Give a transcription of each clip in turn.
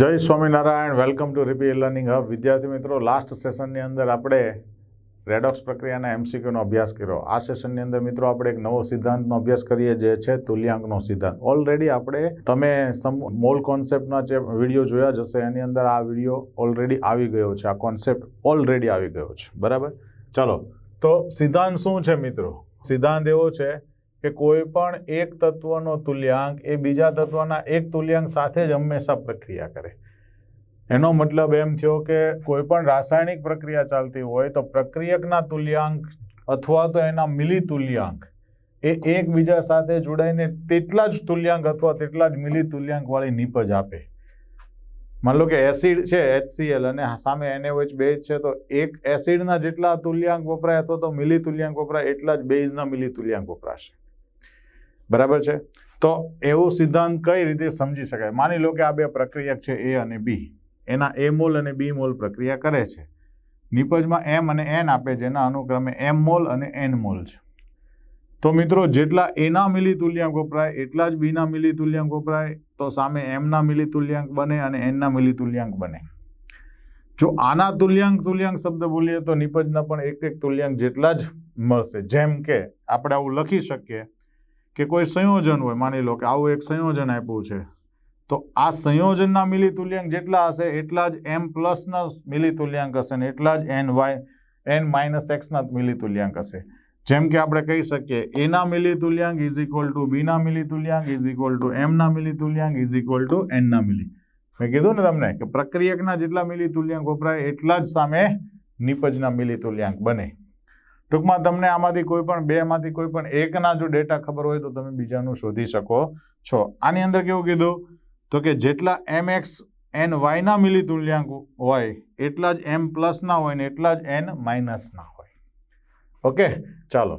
જય Swaminarayan welcome to Ripi learning hub વિદ્યાર્થી મિત્રો લાસ્ટ સેશનની અંદર આપણે રેડોક્સ પ્રક્રિયાના એમસીક્યુનો અભ્યાસ કર્યો. આ સેશનની અંદર મિત્રો, આપણે એક નવો સિદ્ધાંતનો અભ્યાસ કરીએ, જે છે તુલ્યાંકનો સિદ્ધાંત. ઓલરેડી આપણે, તમે મોલ કોન્સેપ્ટના જે વીડિયો જોયા જશે એની અંદર આ વીડિયો ઓલરેડી આવી ગયો છે. આ કોન્સેપ્ટ ઓલરેડી આવી ગયો છે. બરાબર? ચાલો. તો સિદ્ધાંત શું છે મિત્રો? સિદ્ધાંત એવો છે કે કોઈ પણ એક તત્વનો તુલ્યાંક એ બીજા તત્વના એક તુલ્યાંક સાથે જ હંમેશા પ્રક્રિયા કરે. એનો મતલબ એમ થયો કે કોઈ પણ રાસાયણિક પ્રક્રિયા ચાલતી હોય તો પ્રક્રિયકના તુલ્યાંક અથવા તો એના મિલી તુલ્યાંક એ એકબીજા સાથે જોડાઈને તેટલા જ તુલ્યાંક અથવા તેટલા જ મિલી તુલ્યાંકવાળી નીપજ આપે. માન લો કે એસિડ છે HCl અને સામે NaOH બેઝ છે, તો એક એસિડના જેટલા તુલ્યાંક વપરાય અથવા તો મિલી તુલ્યાંક વપરાય એટલા જ બેઝના મિલી તુલ્યાંક વપરાશે. બરાબર છે? તો એવો સિદ્ધાંત કઈ રીતે સમજી શકાય? માની લો કે આ બે પ્રક્રિયક છે એ અને બી. એના એ મોલ અને બી મોલ પ્રક્રિયા કરે છે. નિપજમાં એમ અને એન આપે જેના અનુક્રમે એમ મોલ અને એન મોલ છે. તો મિત્રો, જેટલા એના મિલી તુલ્યાંક વપરાય, એટલા જ બીના મિલી તુલ્યાંક વપરાય, તો સામે એમના મિલી તુલ્યાંક બને અને એનના મિલી તુલ્યાંક બને. જો આના તુલ્યાંક તુલ્યાંક શબ્દ બોલીએ તો નિપજના પણ એક એક તુલ્યાંક જેટલા જ મળશે. જેમ કે, આપણે આવું લખી શકીએ કે કોઈ સંયોજન હોય, માની લો કે આવું એક સંયોજન આપ્યું છે, તો આ સંયોજનના મિલી તુલ્યાંક જેટલા હશે, એટલા જ એમ પ્લસના મિલી તુલ્યાંક હશે ને એટલા જ એન વાય એન માઇનસ એક્સના મિલી તુલ્યાંક હશે. જેમ કે આપણે કહી શકીએ એના મિલી તુલ્યાંક ઇઝ ઇક્વલ ટુ બીના મિલી તુલ્યાંક ઇઝ ઇક્વલ ટુ એમના મિલી તુલ્યાંક ઇઝ ઇક્વલ ટુ એનના મિલી. મેં કીધું ને તમને કે પ્રક્રિયકના જેટલા મિલી તુલ્યાંક વપરાય, એટલા જ સામે નિપજના મિલી તુલ્યાંક બને. ટૂંકમાં તમને આમાંથી કોઈ પણ બેમાંથી કોઈ પણ એકના જો ડેટા ખબર હોય તો તમે બીજાનું શોધી શકો છો. આની અંદર કેવું કીધું? તો કે જેટલા એમ એક્સ એન વાયના મિલી તુલ્યાંક હોય, એટલા જ એમ પ્લસના હોય ને એટલા જ એન માઇનસના હોય. ઓકે, ચાલો.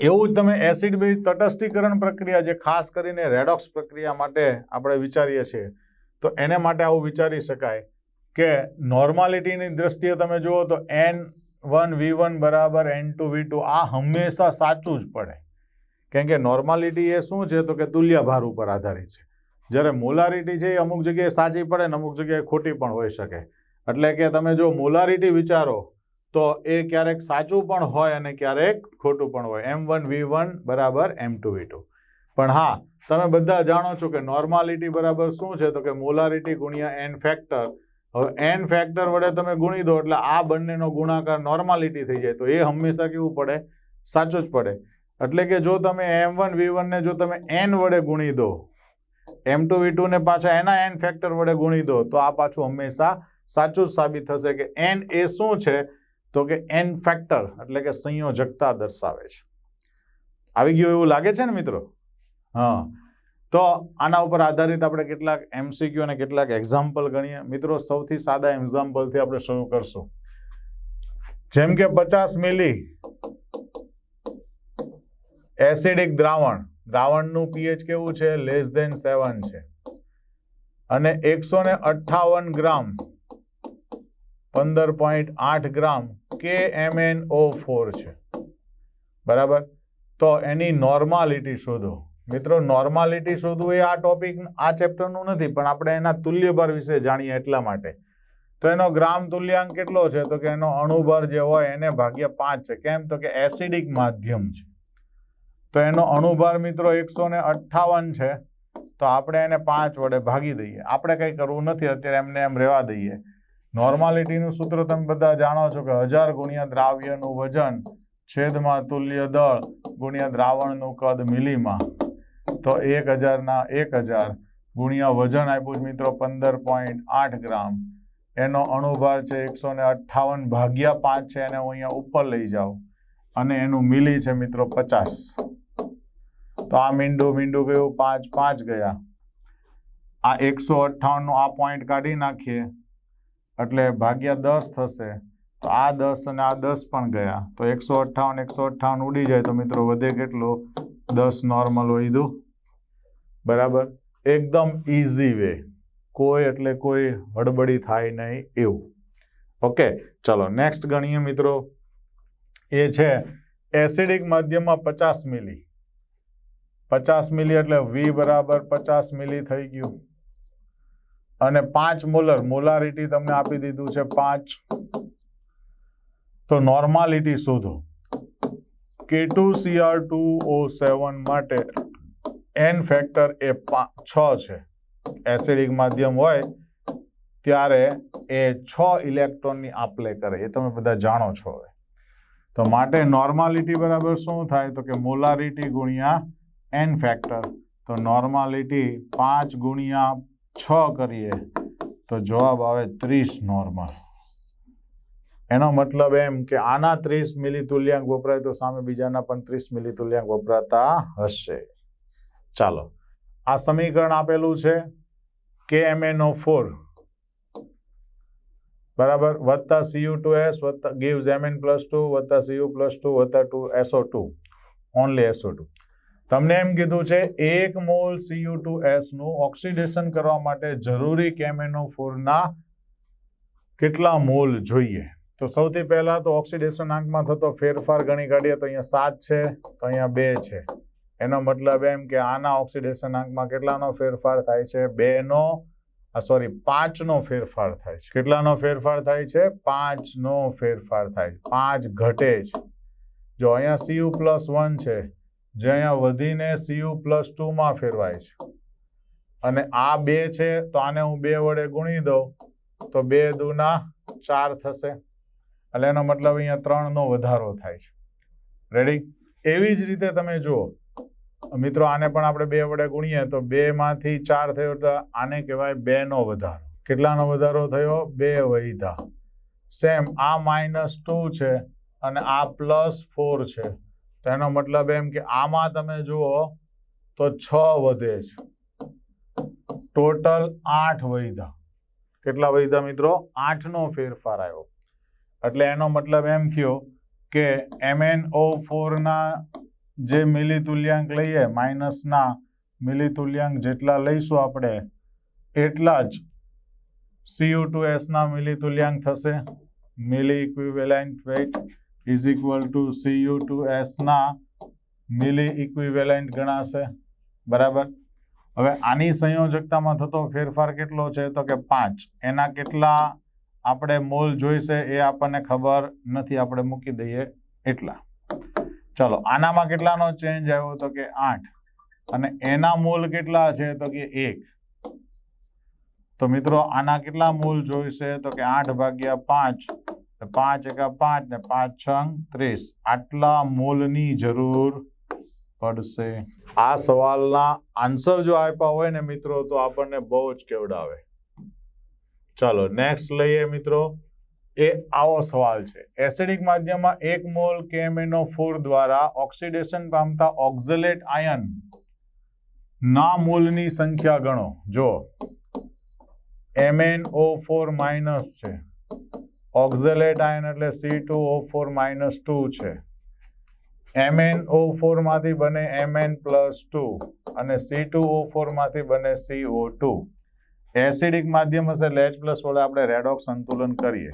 એવું જ તમે એસિડ બેઝ તટસ્થીકરણ પ્રક્રિયા જે ખાસ કરીને રેડોક્સ પ્રક્રિયા માટે આપણે વિચારીએ છીએ, તો એને માટે આવું વિચારી શકાય કે નોર્માલિટીની દ્રષ્ટિએ તમે જુઓ તો એન વન વી વન બરાબર, એન ટુ વી ટુ, આ હંમેશા સાચું જ પડે. કેમ કે નોર્માલિટી એ શું છે તો કે તુલ્યભાર ઉપર આધારિત છે. જ્યારે મોલારિટી છે એ અમુક જગ્યાએ સાચી પડે ને અમુક જગ્યાએ ખોટી પણ હોઈ શકે. એટલે કે તમે જો મોલારિટી વિચારો, તો એ ક્યારેક સાચું પણ હોય અને ક્યારેક ખોટું પણ હોય. એમ વન વી વન બરાબર, એમ ટુ વી ટુ. પણ હા, તમે બધા જાણો છો કે નોર્માલિટી બરાબર શું છે તો કે મોલારિટી ગુણ્યા એન ફેક્ટર હવે એન ફેક્ટર વડે તમે ગુણી દો એટલે આ બંનેનો ગુણાકાર નોર્માલિટી થઈ જાય. તો એ હંમેશા કેવું પડે? સાચું જ પડે. એટલે કે જો તમે એમ વન વી વનને જો તમે એન વડે ગુણી દો એમ ટુ વી ટુને પાછા એના એન ફેક્ટર વડે ગુણી દો, તો આ પાછું હંમેશા સાચું જ સાબિત થશે કે એન એ શું છે? તો કે એન ફેક્ટર એટલે કે સંયોજકતા દર્શાવે છે. આવી ગયું એવું લાગે છે ને મિત્રો? હા. તો આના ઉપર આધારિત આપણે કેટલાક એમસીક્યુ અને કેટલાક એક્ઝામ્પલ ગણીએ. મિત્રો, સૌથી સાદા એક્ઝામ્પલથી આપણે શરૂ કરશું. જેમ કે પચાસ મિલી એસિડિક દ્રાવણ. દ્રાવણનું પીએચ કેવું છે? લેસ દેન સેવન છે. અને એકસો ને અઠ્ઠાવન ગ્રામ, પંદર પોઈન્ટ આઠ ગ્રામ કે એમ એન ઓ ફોર છે. બરાબર? તો એની નોર્માલિટી શોધો. મિત્રો નોર્માલિટી શોધવું એ આ ટોપિક આ ચેપ્ટરનું નથી, પણ આપણે એના તુલ્યભાર વિશે જાણીએ એટલા માટે. તો એનો ગ્રામ તુલ્યાંક કેટલો છે? તો કે એનો અણુભાર જે હોય એને ભાગ્યા પાંચ છે. કેમ? તો કે એસિડિક માધ્યમ છે. તો એનો અણુભાર મિત્રો એકસો ને અઠ્ઠાવન છે. તો આપણે એને પાંચ વડે ભાગી દઈએ. આપણે કંઈ કરવું નથી, અત્યારે એમને એમ રહેવા દઈએ. નોર્માલિટીનું સૂત્ર તમે બધા જાણો છો કે હજાર ગુણ્યા દ્રાવ્યનું વજન છેદમાં તુલ્ય દળ ગુણ્યા દ્રાવણનું કદ મિલીમાં. તો એક હજારના એક હજાર ગુણ્યા વજન આપ્યું મિત્રો પંદર પોઈન્ટ આઠ ગ્રામ. એનો અણુભાર છે એકસો ને અઠ્ઠાવન ભાગ્યા પાંચ છે એને હું અહીંયા ઉપર લઈ જાઉં. અને એનું મિલી છે મિત્રો પચાસ. તો આ મીંડું મીંડું ગયું પાંચ પાંચ ગયા. આ એકસો અઠ્ઠાવનનું આ પોઈન્ટ કાઢી નાખીએ. એટલે ભાગ્યા દસ થશે. તો આ દસ અને આ દસ પણ ગયા. તો એકસો અઠ્ઠાવન એકસો અઠ્ઠાવન ઉડી જાય તો મિત્રો વધે કેટલું? દસ નોર્મલ વહીધું બરાબર? એકદમ ઇઝી વે કોઈ એટલે કોઈ હડબડી થાય નહીં એવું. ઓકે ચલો નેક્સ્ટ ગણીએ મિત્રો. એ છે એસિડિક માધ્યમમાં પચાસ મિલી પચાસ મિલી એટલે વી બરાબર પચાસ મિલી થઈ ગયું. અને પાંચ મોલર મોલારિટી તમને આપી દીધું છે પાંચ. તો નોર્માલિટી શોધો. K two CR two O seven માટે એન ફેક્ટર એ છ છે. એસિડિક માધ્યમ હોય ત્યારે એ છ ઇલેક્ટ્રોનની આપલે કરે. એ તમે બધા જાણો છો હવે. તો માટે નોર્માલિટી બરાબર શું થાય? તો કે મોલારિટી ગુણ્યા એન ફેક્ટર તો નોર્માલિટી પાંચ ગુણ્યા છ કરીએ તો જવાબ આવે ત્રીસ નોર્મલ એનો મતલબ એમ કે આના ત્રીસ મિલી તુલ્યાંક વપરાય તો સામે બીજાના પણ ત્રીસ મિલી તુલ્યાંક વપરાતા હશે. ચાલો, આ સમીકરણ આપેલું છે કે એમ એન ફોર. બરાબર? વત્તા સીયુ ટુ એસ, વત્તા gives M N plus two, વત્તા સીયુ પ્લસ ટુ, વત્તા two SO two. Only SO two. તમને એમ કીધું છે એક મોલ સીયુ ટુ એસનું ઓક્સિડેશન કરવા માટે જરૂરી કેમેનો ફોરના કેટલા મોલ જોઈએ? તો સૌથી પહેલા તો ઓક્સિડેશન આંકમાં થતો ફેરફાર ગણી કાઢીએ તો અહીંયા સાત છે, તો અહીંયા બે છે. એનો મતલબ એમ કે આના ઓક્સિડેશન આંકમાં કેટલાનો ફેરફાર થાય છે? બેનો સોરી, પાંચનો ફેરફાર થાય છે. કેટલાનો ફેરફાર થાય છે? પાંચનો ફેરફાર થાય છે. પાંચ ઘટે છે. જો અહીંયા સીયુ પ્લસ વન છે, જે અહીંયા વધીને સીયુ પ્લસ ટુમાં ફેરવાય છે. અને આ બે છે, તો આને હું બે વડે ગુણી દઉં, તો બે દુના ચાર થશે. એટલે એનો મતલબ અહીંયા ત્રણનો વધારો થાય છે. રેડી એવી જ રીતે તમે જુઓ. મિત્રો, આને પણ આપણે બે વડે ગુણીએ તો બે માંથી ચાર થયો તો આને કહેવાય બે નો વધારો. કેટલાનો વધારો થયો? બે વૈધા. સેમ આ માઇનસ ટુ છે અને આ પ્લસ ફોર છે. તો એનો મતલબ એમ કે આમાં તમે જુઓ તો છ વધે છે. ટોટલ આઠ વૈધા. કેટલા વૈધા મિત્રો? આઠનો ફેરફાર આવ્યો. એટલે એનો મતલબ એમ થયો કે એમએન ઓ ફોરના જે મિલિતુલ્યાંક લઈએ માઇનસના મિલિતુલ્યાંક જેટલા લઈશું આપણે, એટલા જ સીયુ ટુ એસના મિલિતુલ્યાંક થશે. Milli equivalent weight is equal to CU two એસના milli equivalent ગણાશે. બરાબર? હવે આની સંયોજકતામાં થતો ફેરફાર કેટલો છે? તો કે પાંચ. એના કેટલા આપણે મોલ જોઈશે એ આપણને ખબર નથી, આપણે મૂકી દઈએ એટલા. ચલો, આનામાં કેટલાનો ચેન્જ આવ્યો તો કે આઠ અને એના મોલ કેટલા છે તો કે એક. તો મિત્રો, આના કેટલા મોલ જોઈશે તો કે આઠ ભાગ્યા પાંચ પાંચ એકા પાંચ ને પાંચ છ ત્રીસ. આટલા મોલની જરૂર પડશે. આ સવાલના આન્સર જો આપ્યા હોય ને મિત્રો, તો આપણને બહુ જ કેવડાવે. ચાલો નેક્સ્ટ લઈએ મિત્રો. એ આવો સવાલ છે. એસિડિક માધ્યમમાં એક મોલ કેમેનો ફોર દ્વારા ઓક્સિડેશન પામતા ઓક્ઝલેટ આયન ના મોલની સંખ્યા ગણો. જો MnO4 ફોર માઇનસ છે. ઓક્ઝલેટ આયન એટલે C two O four minus two છે. MnO4 ફોરમાંથી બને એમએન પ્લસ ટુ અને સી ટુ ઓ ફોરમાંથી બને CO2 ટુ. એસિડિક માધ્યમ હશે H પ્લસ વડે આપણે રેડોક્સ સંતુલન કરીએ.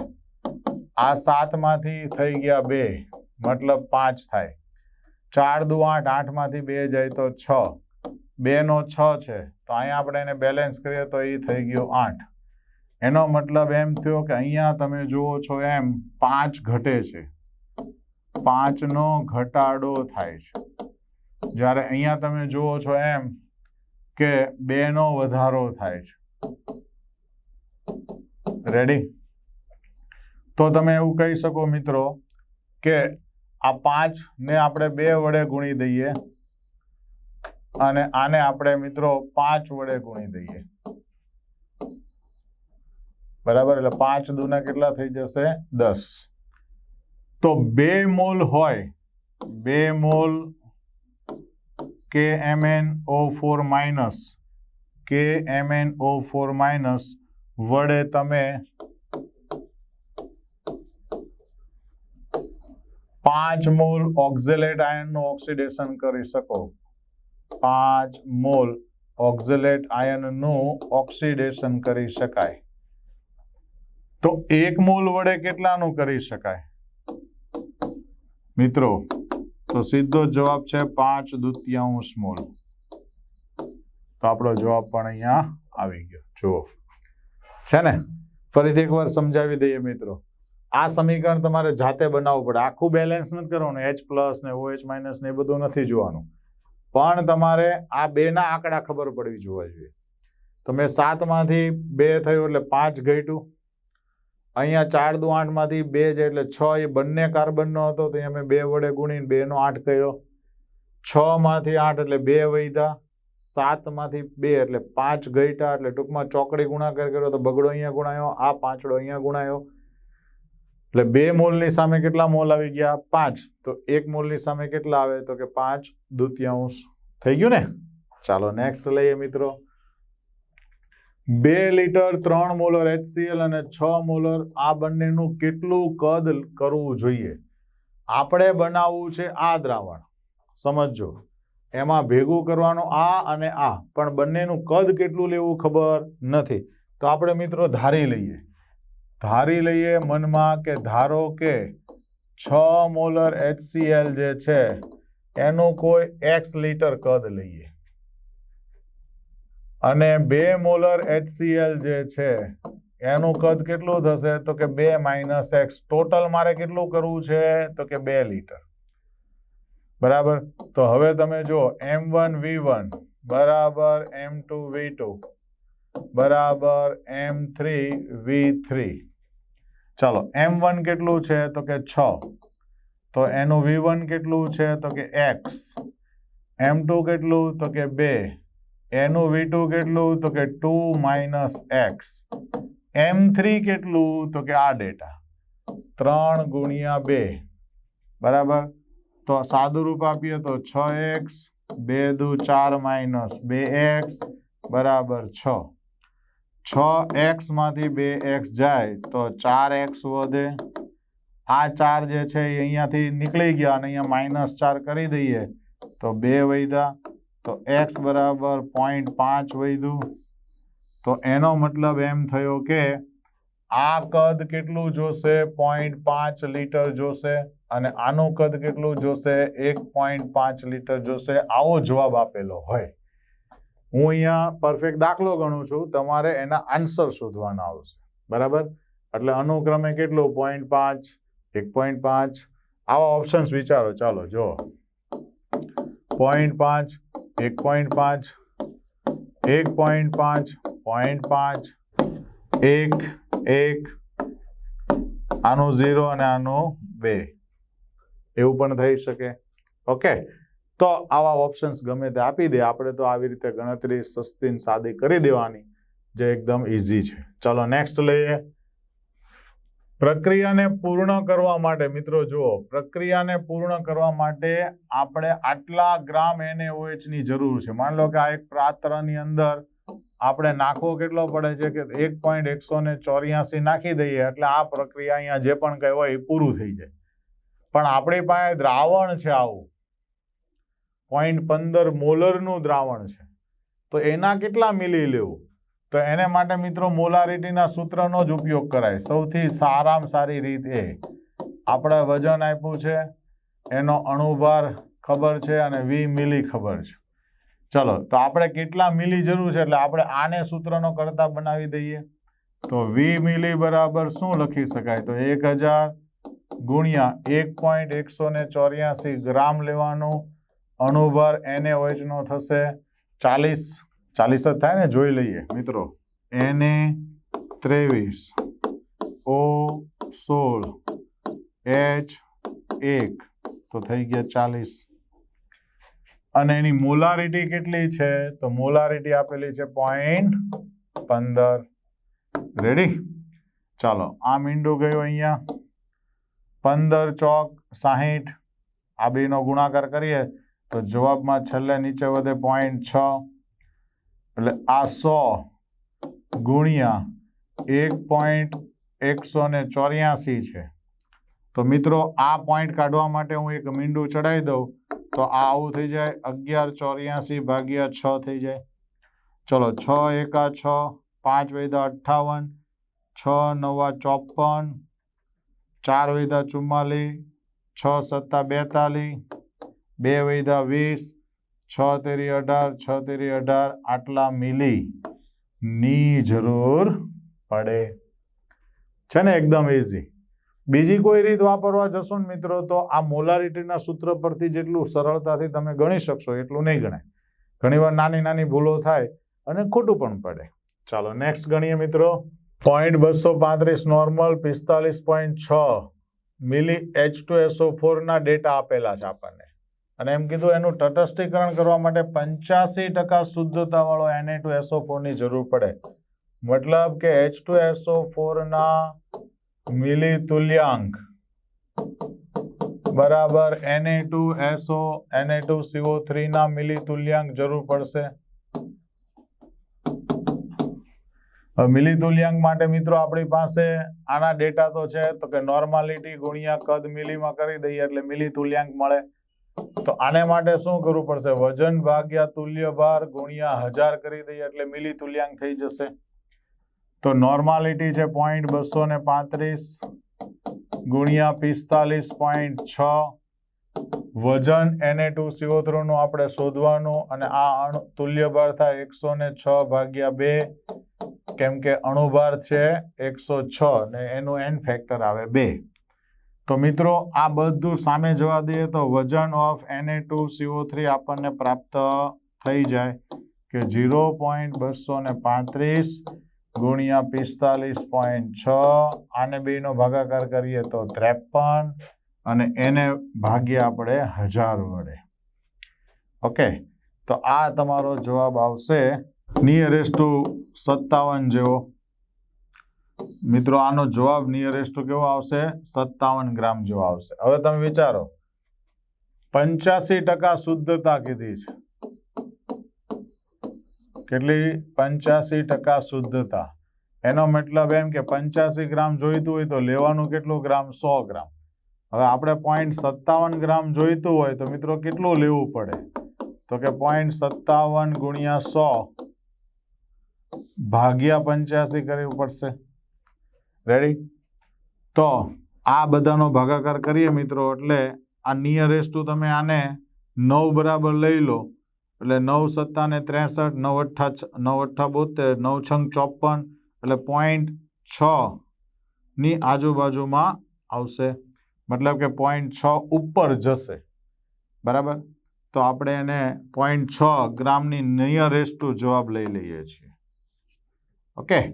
આ સાતમાંથી થઈ ગયા બે, મતલબ પાંચ થાય. ચાર દુ આઠ, આઠમાંથી બે જાય તો છ. બેનો છ છે, તો અહીંયા આપણે એને બેલેન્સ કરીએ તો એ થઈ ગયો આઠ. એનો મતલબ એમ થયો કે અહીંયા તમે જુઓ છો એમ પાંચ ઘટે છે. પાંચનો ઘટાડો થાય છે. જ્યારે અહીંયા તમે જુઓ છો એમ કે બેનો વધારો થાય છે. રેડી તો તમે એવું કહી શકો મિત્રો કે આ પાંચ ને આપણે બે વડે ગુણી દઈએ અને આને આપણે મિત્રો પાંચ વડે ગુણી દઈએ. બરાબર? એટલે પાંચ દુના કેટલા થઈ જશે? દસ. તો બે મોલ હોય, બે mole K M N O four minus K M N O four minus વડે તમે પાંચ મોલ ઓક્ઝેલેટ આયનનું ઓક્સિડેશન કરી શકો. પાંચ મોલ ઓક્ઝેલેટ આયનનું ઓક્સિડેશન કરી શકાય. તો એક મોલ વડે કેટલાનું કરી શકાય? મિત્રો, તો સીધો જવાબ છે પાંચ દ્વિતીયાંશ મોલ. તો આપણો જવાબ પણ અહીંયા આવી ગયો. જુઓ. છે ને? ફરીથી એકવાર સમજાવી દઈએ મિત્રો. આ સમીકરણ તમારે જાતે બનાવવું પડે. આખું બેલેન્સ નથી કરવાનું. એચ પ્લસ ને ઓએચ માઇનસ ને એ બધું નથી જોવાનું. પણ તમારે આ બેના આંકડા ખબર પડવી જોવા જોઈએ. તો મેં સાતમાંથી બે થયું એટલે પાંચ ઘટ્યું. અહીંયા ચાર દુ આઠમાંથી બે છે એટલે છ. એ બંને કાર્બનનો હતો. તો અહીંયા મેં બે વડે ગુણીને બેનો આઠ કર્યો. છ માંથી આઠ એટલે બે વૈધા. સાતમાંથી બે એટલે પાંચ ગઈટા એટલે ટૂંકમાં ચોકડી ગુણાકાર કર્યો તો બગડો અહીંયા ગુણાયો, આ પાંચડો અહીંયા ગુણાયો. એટલે બે મોલની સામે કેટલા મોલ આવી ગયા? પાંચ. તો એક મોલની સામે કેટલા આવે? તો કે પાંચ દ્વિતીયાંશ થઈ ગયું ને? ચાલો નેક્સ્ટ લઈએ મિત્રો. બે લીટર ત્રણ મોલર એચસીએલ અને છ મોલર આ બંનેનું કેટલું કદ કરવું જોઈએ? આપણે બનાવવું છે આ દ્રાવણ. સમજજો. એમાં ભેગું કરવાનું આ અને આ. પણ બંનેનું કદ કેટલું લેવું ખબર નથી. તો આપણે મિત્રો ધારી લઈએ. ધારી લઈએ મનમાં કે ધારો કે છ મોલર એચસીએલ જે છે, એનું કોઈ એક્સ લીટર કદ લઈએ. અને બે મોલર એચસીએલ જે છે, એનું કદ કેટલું થશે? તો કે બે માઇનસ એક્સ ટોટલ મારે કેટલું કરવું છે? તો કે બે લીટર. બરાબર? તો હવે તમે જો એમ વન, વી વન, બરાબર, એમ ટુ, વી ટુ, બરાબર, એમ થ્રી, વી થ્રી. ચાલો, એમ વન કેટલું છે? તો કે છ. તો એનું વી વન કેટલું છે? તો કે એક્સ. એમ ટુ કેટલું? તો કે બે. એનું વી ટુ કેટલું? તો કે two minus X. M three કેટલું? તો કે આ ડેટા. ત્રણ ગુણ્યા બે. બરાબર? તો સાદું રૂપ આપીએ તો છ એક્સ, બે દુ ચાર માઇનસ બે એક્સ બરાબર છ. છ એક્સમાંથી બે એક્સ જાય તો ચાર એક્સ વધે. આ ચાર જે છે એ અહીંયાથી નીકળી ગયા અને અહીંયા માઇનસ ચાર કરી દઈએ તો બે વૈધા. તો એક્સ બરાબર પોઈન્ટ પાંચ વધ્યું તો એનો મતલબ એમ થયો કે આ કદ કેટલું જોશે? પોઈન્ટ પાંચ લીટર જોશે. અને આનું કદ કેટલું જોશે? એક પોઈન્ટ પાંચ લીટર જોશે. આવો જવાબ આપેલો હોય. હું અહીંયા પરફેક્ટ દાખલો ગણું છું. તમારે એના આન્સર શોધવાના આવશે. બરાબર? એટલે અનુક્રમે કેટલું? પોઈન્ટ પાંચ. એક પોઈન્ટ પાંચ. આવા ઓપ્શન્સ વિચારો. ચાલો જો પોઈન્ટ પાંચ. એક પોઈન્ટ પાંચ. એક પોઈન્ટ પાંચ. પોઈન્ટ પાંચ. એક એક. આનું ઝીરો અને આનું બે. એવું પણ થઈ શકે. ઓકે તો આવા ઓપ્શન્સ ગમે તે આપી દે. આપણે તો આવી રીતે ગણતરી સસ્તીને સાદી કરી દેવાની. જે એકદમ ઇઝી છે. ચલો નેક્સ્ટ લઈએ. પ્રક્રિયાને પૂર્ણ કરવા માટે, મિત્રો જુઓ, પ્રક્રિયાને પૂર્ણ કરવા માટે આપણે આટલા ગ્રામ એનએઓએચની જરૂર છે. માની લો કે આ એક પાત્રની અંદર આપણે નાખવો કેટલો પડે છે કે એક પોઈન્ટ એકસો ચોર્યાસી નાખી દઈએ. એટલે આ પ્રક્રિયા અહીંયા જે પણ કંઈ હોય એ પૂરું થઈ જાય. પણ આપણી પાસે દ્રાવણ છે આવું. પોઈન્ટ પંદર મોલરનું દ્રાવણ છે. તો એના કેટલા મિલી લેવું તો એને માટે મિત્રો મોલારિટીના સૂત્રનો જ ઉપયોગ કરાય. સૌથી સારામાં સારી રીત એ. આપણે વજન આપ્યું છે. એનો અણુભાર ખબર છે અને વી મિલી ખબર છે. ચલો, તો આપણે કેટલા મિલી જરૂર છે? એટલે આપણે આને સૂત્રનો કરતા બનાવી દઈએ. તો વી મિલી બરાબર શું લખી શકાય? તો એક હજાર ગુણ્યા એક પોઈન્ટ એકસો ને ચોર્યાસી ગ્રામ લેવાનું અણુભાર એને નો થશે ચાલીસ ચાલીસ જ થાય ને? જોઈ લઈએ મિત્રો. એને ત્રેવીસ, ઓ સોળ, એચ એક, તો થઈ ગયા ચાલીસ. અને એની મોલારિટી કેટલી છે? તો મોલારિટી આપેલી છે પોઈન્ટ પંદર. રેડી ચાલો આ મીંડું ગયું અહીંયા. પંદર ચોક સાહીઠ આ બેનો ગુણાકાર કરીએ તો જવાબમાં છેલ્લે નીચે વધે પોઈન્ટ છ. એટલે આ સો ગુણ્યા એક પોઈન્ટ એકસો ને ચોર્યાસી છે. તો મિત્રો આ પોઈન્ટ કાઢવા માટે હું એક મીંડું ચડાવી દઉં તો આ આવું થઈ જાય અગિયાર ચોર્યાસી ભાગ્યા છ થઈ જાય. ચલો છ એકા છ, પાંચ વૈદા અઠ્ઠાવન, છ નવા ચોપન ચાર વૈધા ચુમ્માલીસ, છ સત્તા બેતાલીસ, બે વૈધા વીસ, છ તેરી અઢાર, છ તેરી અઢાર આટલા મિલી ની જરૂર પડે. છે ને એકદમ ઇઝી બીજી કોઈ રીત વાપરવા જશો ને મિત્રો તો આ મોલારિટીના સૂત્ર પરથી જેટલું સરળતાથી તમે ગણી શકશો એટલું નહીં ગણાય. ઘણીવાર નાની નાની ભૂલો થાય અને ખોટું પણ પડે. ચાલો નેક્સ્ટ ગણીએ મિત્રો. પોઈન્ટ બસો પાંત્રીસ નોર્મલ પિસ્તાલીસ પોઈન્ટ છ મિલી એચ ટુ એસઓ ફોરના ડેટા આપેલા છે આપણને. અને એમ કીધું એનું તટસ્થીકરણ કરવા માટે પંચ્યાસી ટકા શુદ્ધતાવાળો એને ટુ એસઓ ફોરની જરૂર પડે. મતલબ કે એચ ટુ એસઓ ફોરના મિલી તુલ્યાંક બરાબર એને ટુ એસઓ એને ટુ સીઓ થ્રીના મિલી તુલ્યાંક જરૂર પડશે હવે મિલી તુલ્યાંક માટે મિત્રો આપણી પાસે આના ડેટા તો છે, તો કે નોર્માલિટી ગુણ્યા કદ મિલીમાં કરી દઈએ એટલે મિલી તુલ્યાંક મળે. તો આને માટે શું કરવું પડશે? વજન ભાગ્યા તુલ્ય ભાર ગુણ્યા હજાર કરી દઈએ એટલે મિલી તુલ્યાંક થઈ જશે. તો નોર્માલિટી છે પોઈન્ટ બસો ને પાંત્રીસ ગુણ્યા પિસ્તાલીસ પોઈન્ટ છ. વજન એને ટુ સીઓ નું આપણે શોધવાનું અને આ અણુ તુલ્ય ભાર થાય એકસો ને છ ભાગ્યા બે. કેમ કે અણુભાર છે એકસો છ ને એનું એન ફેક્ટર આવે બે. તો મિત્રો, આ બધું સામે જવા દઈએ તો વજન ઓફ એને ટુ સીઓ થ્રી આપણને પ્રાપ્ત થઈ જાય કે ઝીરો પોઈન્ટ બસો ને પાંત્રીસ ગુણ્યા પિસ્તાલીસ પોઈન્ટ છ. આને બેનો ભાગાકાર કરીએ તો ત્રેપન અને એને ભાગ્યા આપણે હજાર વડે. ઓકે? તો આ તમારો જવાબ આવશે નિયરેસ્ટ સત્તાવન જેવો. મિત્રો, આનો જવાબ નિયરેસ્ટ કેવો આવશે? સત્તાવન ગ્રામ જેવો આવશે. હવે તમે વિચારો. પંચ્યાસી ટકા શુદ્ધતા કીધી છે. કેટલી? પંચ્યાસી ટકા શુદ્ધતા. એનો મતલબ એમ કે પંચ્યાસી ગ્રામ જોઈતું હોય તો લેવાનું કેટલું ગ્રામ? સો ગ્રામ. હવે આપણે પોઈન્ટ સત્તાવન ગ્રામ જોઈતું હોય તો મિત્રો કેટલું લેવું પડે? તો કે પોઈન્ટ સત્તાવન ગુણ્યા સો. ભાગ્યા પંચ્યાસી કરવું પડશે. રેડી તો આ બધાનો ભાગાકાર કરીએ મિત્રો, એટલે આ નિયરેસ્ટ ટુ તમે આને નવ બરાબર લઈ લો. એટલે નવ સત્તા ને ત્રેસઠ, નવ અઠ્ઠા નવ અઠ્ઠા બોતેર નવ છંગ ચોપન એટલે પોઈન્ટ છ ની આજુબાજુમાં આવશે. મતલબ કે પોઈન્ટ છ ઉપર જશે. બરાબર? તો આપણે એને પોઈન્ટ છ ગ્રામની નિયરેસ્ટ ટુ જવાબ લઈ લઈએ છીએ. ઓકે?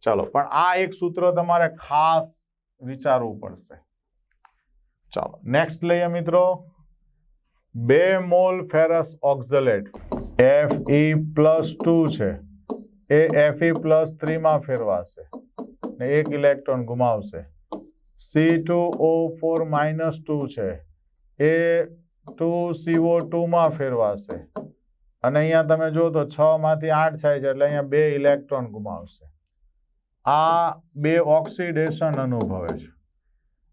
ચાલો, પણ આ એક સૂત્ર તમારે ખાસ વિચારવું પડશે. ચાલો નેક્સ્ટ લઈએ મિત્રો. બે mole ferrous oxalate. F E plus two છે. એ એફ ઈ પ્લસ થ્રીમાં ફેરવાશે. ને એક ઇલેક્ટ્રોન ગુમાવશે. C two O four minus two છે. એ ટુ સીઓ ટુમાં ફેરવાશે. અને અહીંયા તમે જો તો છ માંથી આઠ થાય છે એટલે અહીંયા બે ઇલેક્ટ્રોન ગુમાવશે. આ બે ઓક્સિડેશન અનુભવે છે.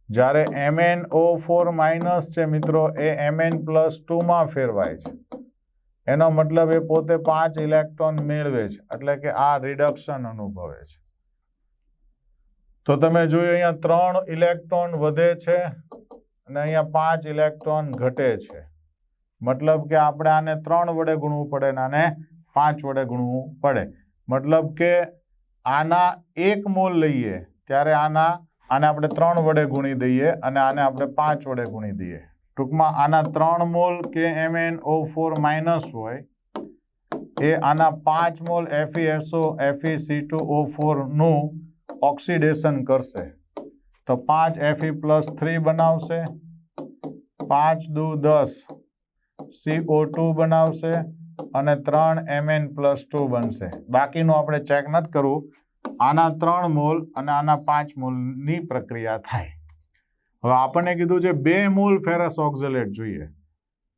જ્યારે એમએન ઓ ફોર માઇનસ છે મિત્રો, એ એમએન પ્લસ ટુમાં ફેરવાય છે. એનો મતલબ એ પોતે પાંચ ઇલેક્ટ્રોન મેળવે છે, એટલે કે આ રિડક્શન અનુભવે છે. તો તમે જોયું અહીંયા ત્રણ ઇલેક્ટ્રોન વધે છે અને અહીંયા પાંચ ઇલેક્ટ્રોન ઘટે છે. મતલબ કે આપણે આને ત્રણ વડે ગુણવું પડે ને આને પાંચ વડે ગુણવું પડે. મતલબ કે આના એક મોલ લઈએ, ત્યારે આના, આને આપણે ત્રણ વડે ગુણી દઈએ અને આને આપણે પાંચ વડે ગુણી દઈએ. ટૂંકમાં આના ત્રણ mole K M N O four minus હોય, એ આના પાંચ mole FESO FE C two O ફોરનું oxidation કરશે. તો પાંચ એફઈ પ્લસ થ્રી બનાવશે. પાંચ દુ દસ. સીઓ ટુ બનાવશે અને ત્રણ એમએન પ્લસ ટુ બનશે. બાકીનું આપણે ચેક નથી કરવું. આના ત્રણ મોલ અને આના પાંચ મોલની પ્રક્રિયા થાય. હવે આપણને કીધું છે બે મોલ ફેરસ ઓક્ઝલેટ જોઈએ.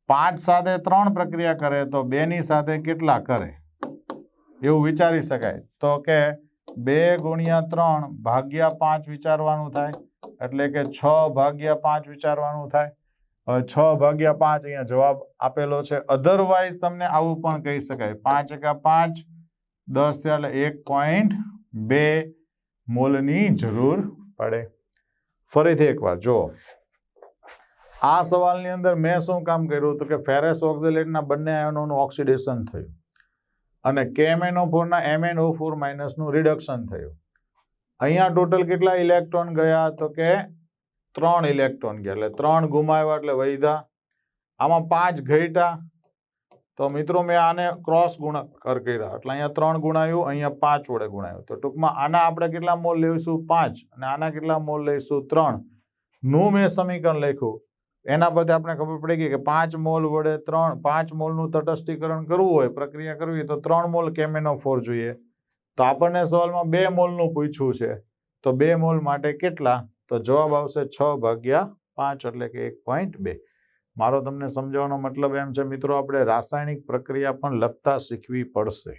પાંચ સાથે ત્રણ પ્રક્રિયા કરે તો બેની સાથે કેટલા કરે? એવું વિચારી શકાય. તો કે બે ગુણ્યા ત્રણ ભાગ્યા પાંચ વિચારવાનું થાય. એટલે કે છ ભાગ્યા પાંચ વિચારવાનું થાય. છ ભાગ્યા પાંચ અહીંયા જવાબ આપેલો છે. અધરવાઇઝ તમને આવું પણ કહી શકાય. પાંચ એકા પાંચ, દસ થયા એટલે એક પોઈન્ટ બે મોલની જરૂર પડે. ફરીથી એકવાર જુઓ. આ સવાલની અંદર મેં શું કામ કર્યું હતું કે ફેરેસ ઓક્ઝેલેટના બંને આયનોનું ઓક્સિડેશન થયું અને કેએમએનઓ ફોરના એમએનઓ ફોર માઇનસનું રિડક્શન થયું. અહીંયા ટોટલ કેટલા ઇલેક્ટ્રોન ગયા તો કે ત્રણ ઇલેક્ટ્રોન ગયા, એટલે ત્રણ ગુમાવ્યા એટલે વૈધા આમાં પાંચ ઘટ્યા. તો મિત્રો મેં આને ક્રોસ ગુણાકાર કર્યા. એટલે અહીંયા ત્રણ ગુણાયું, અહીંયા પાંચ વડે ગુણાયું. તો ટૂંકમાં આના આપણે કેટલા મોલ લઈશું? પાંચ. અને આના કેટલા મોલ લઈશું? ત્રણ. નું મેં સમીકરણ લખ્યું. એના પરથી આપણે ખબર પડી ગઈ કે પાંચ મોલ વડે ત્રણ, પાંચ મોલનું તટસ્થીકરણ કરવું હોય, પ્રક્રિયા કરવી તો ત્રણ મોલ કેમેનો ફોર જોઈએ? તો આપણને સવાલમાં બે મોલનું પૂછ્યું છે. તો બે મોલ માટે કેટલા? તો જવાબ આવશે છ ભાગ્યા પાંચ એટલે કે એક પોઈન્ટ બે. મારો તમને સમજાવવાનો મતલબ એમ છે, મિત્રો, આપણે રાસાયણિક પ્રક્રિયા પણ લખતા શીખવી પડશે.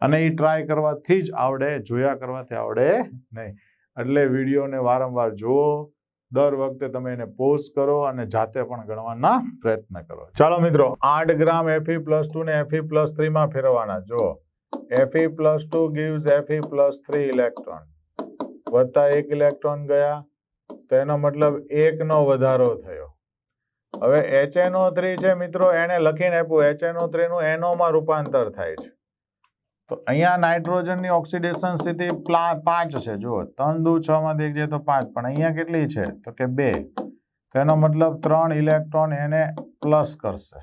અને એ ટ્રાય કરવાથી જ આવડે, જોયા કરવાથી આવડે નહીં. એટલે વિડીયોને વારંવાર જુઓ, દર વખતે તમે એને પોઝ કરો અને જાતે પણ ગણવાના પ્રયત્ન કરો. ચાલો, મિત્રો, આઠ ગ્રામ એફઈ પ્લસ ટુ ને એફઈ પ્લસ થ્રીમાં ફેરવવાના. જો FE plus two gives FE plus three electron વત્તા એક ઇલેક્ટ્રોન ગયા, તો એનો મતલબ એકનો વધારો થયો. હવે એચએનઓ થ્રી છે મિત્રો, એને લખીને આપ્યું. એચએનઓ થ્રીનું એનોમાં રૂપાંતર થાય છે. તો અહીંયા નાઇટ્રોજનની ઓક્સિડેશન સ્થિતિ પાંચ છે. જુઓ, ત્રણ દુ છ એક જાય તો પાંચ. પણ અહીંયા કેટલી છે? તો કે બે. તો એનો મતલબ ત્રણ ઇલેક્ટ્રોન એને પ્લસ કરશે.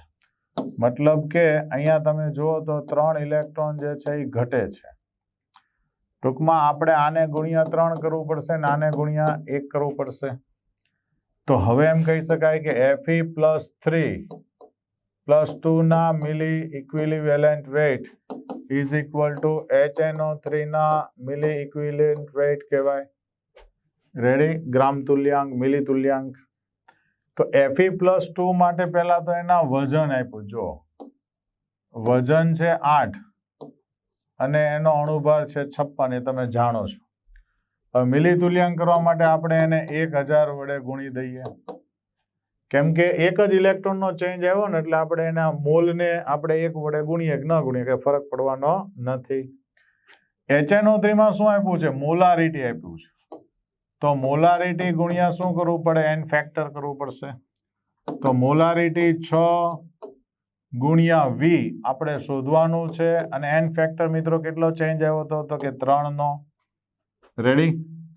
મતલબ કે અહીંયા તમે જુઓ તો ત્રણ ઇલેક્ટ્રોન જે છે એ ઘટે છે. ટૂંકમાં આપણે આને ગુણ્યા ત્રણ કરવું પડશે ને આને ગુણ્યા એક કરવું પડશે. તો હવે એમ કહી શકાય કે FE plus three plus ટુના milli equivalent weight is equal to H NO થ્રીના milli equivalent weight કહેવાય. રેડી ગ્રામ તુલ્યાંક મિલી તુલ્યાંક. તો એફઈ પ્લસ ટુ માટે પહેલા તો એના વજન આપ્યું. જો વજન છે આઠ. અને એનો અણુભાર છે છપ્પન, એ તમે જાણો છો. હવે મિલી તુલ્યાંક કરવા માટે આપણે એને એક હજાર વડે ગુણી દઈએ. કેમ કે એક જ ઇલેક્ટ્રોનનો ચેન્જ આવ્યો ને એટલે આપણે એના મોલને આપણે એક વડે ગુણીએ કે ન ગુણીએ કે ફરક પડવાનો નથી. એચએનઓ થ્રીમાં શું આપ્યું છે? મોલારિટી આપ્યું છે. તો મોલારિટી ગુણ્યા શું કરવું પડે? એન ફેક્ટર કરવું પડશે. તો મોલારિટી છ ગુણ્યા વી આપણે શોધવાનું છે અને એન ફેક્ટર મિત્રો કેટલો ચેન્જ આવ્યો હતો તો કે ત્રણનો. રેડી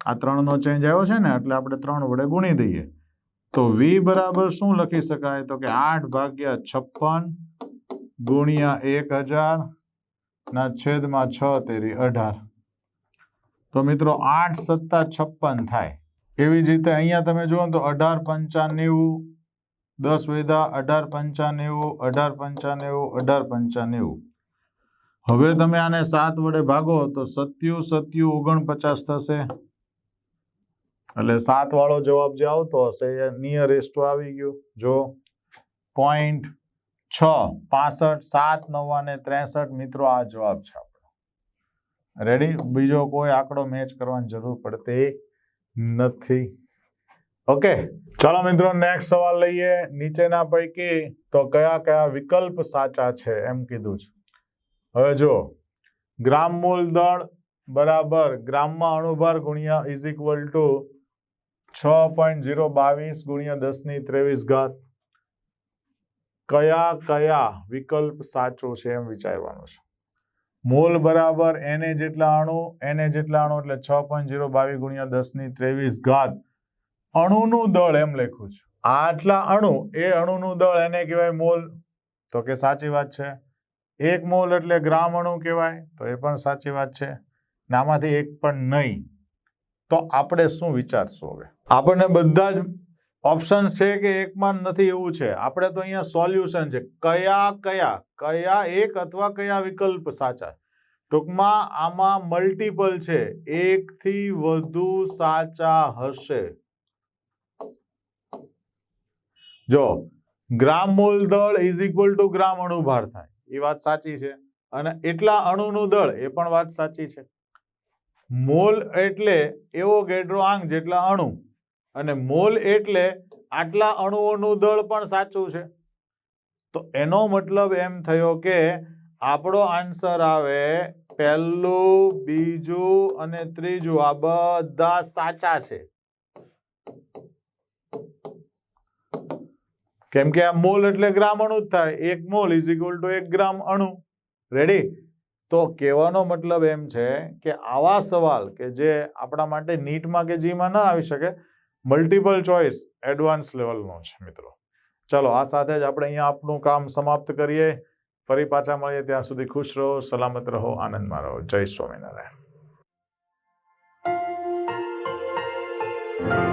આ ત્રણનો ચેન્જ આવ્યો છે ને, એટલે આપણે ત્રણ વડે ગુણી દઈએ. તો વી બરાબર શું લખી શકાય? તો કે આઠ ભાગ્યા છપ્પન ગુણ્યા એક હજાર ના છેદમાં છ તેરી અઢાર. તો મિત્રો આઠ સત્તા છપ્પન થાય. એવી જ રીતે અહીંયા તમે જુઓ તો અઢાર પંચાનેવું દસ વેદા, અઢાર પંચાનેવું અઢાર પંચાનેવું અઢાર પંચાનેવું. હવે તમે આને સાત વડે ભાગો તો સત્યુ સત્યુ ઓગણપચાસ થશે. એટલે સાત વાળો જવાબ જે આવતો હશે એ નિયરેસ્ટ આવી ગયો. જો પોઈન્ટ છ, પાસઠ, સાત નવ્વાને ત્રેસઠ મિત્રો આ જવાબ છે આપણો. રેડી બીજો કોઈ આંકડો મેચ કરવાની જરૂર પડતી નથી. ઓકે ચાલો મિત્રો નેક્સ્ટ સવાલ લઈએ. નીચેના પૈકી તો કયા કયા વિકલ્પ સાચા છે એમ કીધું છે. હવે જો ગ્રામ મૂલ દળ બરાબર ગ્રામમાં અણુભાર ગુણ્યા ઇઝ ઇક્વલ ટુ છ પોઈન્ટ ઝીરો બાવીસ ગુણ્યા દસની ત્રેવીસ ઘાત. કયા કયા વિકલ્પ સાચો છે એમ વિચારવાનું છે. મૂલ બરાબર એને જેટલા અણુ, એને જેટલા અણુ એટલે છ પોઈન્ટ ઝીરો બાવીસ ગુણ્યા દસની ત્રેવીસ ઘાત. અણુનું દળ એમ લખ્યું છે. આટલા અણુ, એ અણુનું દળ એને કહેવાય મોલ. તો કે સાચી વાત છે. એક મોલ એટલે ગ્રામ અણુ કહેવાય, તો એ પણ સાચી વાત છે. ને આમાંથી એક પણ નહીં. તો આપણે શું વિચારશું હવે? આપણને બધા જ ઓપ્શન છે કે એકમાં નથી એવું છે. આપણે તો અહીંયા સોલ્યુશન છે. કયા કયા કયા એક અથવા કયા વિકલ્પ સાચા? ટૂંકમાં આમાં મલ્ટિપલ છે. એકથી વધુ સાચા હશે. જો, ગ્રામ મૂલ દળ ઇઝ ઇક્વલ ટુ ગ્રામ અણુભાર થાય. એ વાત સાચી છે. અને એટલા અણુનું દળ, એ પણ વાત સાચી છે. મોલ એટલે એવો ગેડરો આંગ જેટલા અણુ અને મોલ એટલે આટલા અણુઓનું દળ પણ સાચું છે. તો એનો મતલબ એમ થયો કે આપણો આન્સર આવે પહેલું, બીજું અને ત્રીજું આ બધા સાચા છે. કેમ કે આ મોલ એટલે ગ્રામ અણુ જ થાય. એક મોલ ઇઝ ઇક્વલ ટુ એક ગ્રામ અણુ. રેડી તો કહેવાનો મતલબ એમ છે કે આવા સવાલ કે જે આપણા માટે નીટમાં કે જીમાં ના આવી શકે મલ્ટિપલ ચોઇસ એડવાન્સ લેવલનો છે, મિત્રો. ચાલો, આ સાથે જ આપણે અહીંયા આપણું કામ સમાપ્ત કરીએ. ફરી પાછા મળીએ, ત્યાં સુધી ખુશ રહો, સલામત રહો, આનંદમાં રહો. જય સ્વામિનારાયણ.